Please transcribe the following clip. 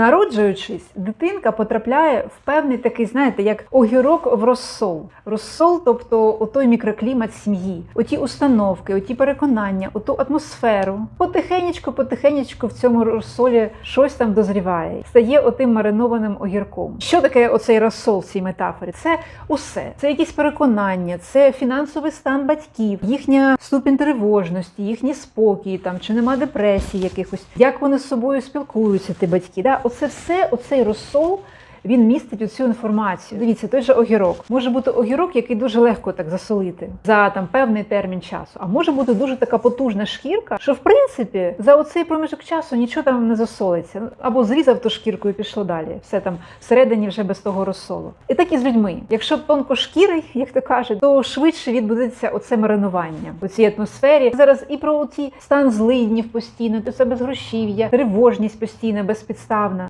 Народжуючись, дитинка потрапляє в певний такий, знаєте, як огірок в розсол. Розсол, тобто той мікроклімат сім'ї, оті установки, оті переконання, оту атмосферу. Потихенечку, потихенечку в цьому розсолі щось там дозріває, стає отим маринованим огірком. Що таке оцей розсол в цій метафорі? Це усе. Це якісь переконання, це фінансовий стан батьків, їхня ступінь тривожності, їхній спокій, там чи нема депресії якихось, як вони з собою спілкуються, ті батьки. Да? Оце все, оцей розсол. Він містить оцю інформацію. Дивіться, той же огірок. Може бути огірок, який дуже легко так засолити за там певний термін часу. А може бути дуже така потужна шкірка, що в принципі за оцей проміжок часу нічого там не засолиться. Або зрізав ту шкірку і пішло далі. Все там всередині вже без того розсолу. І так і з людьми. Якщо тонкошкірий, як то кажуть, то швидше відбудеться оце маринування у цій атмосфері. Зараз і про ті стан злиднів постійно, то це безгрошів'я, тривожність постійна, безпідставна.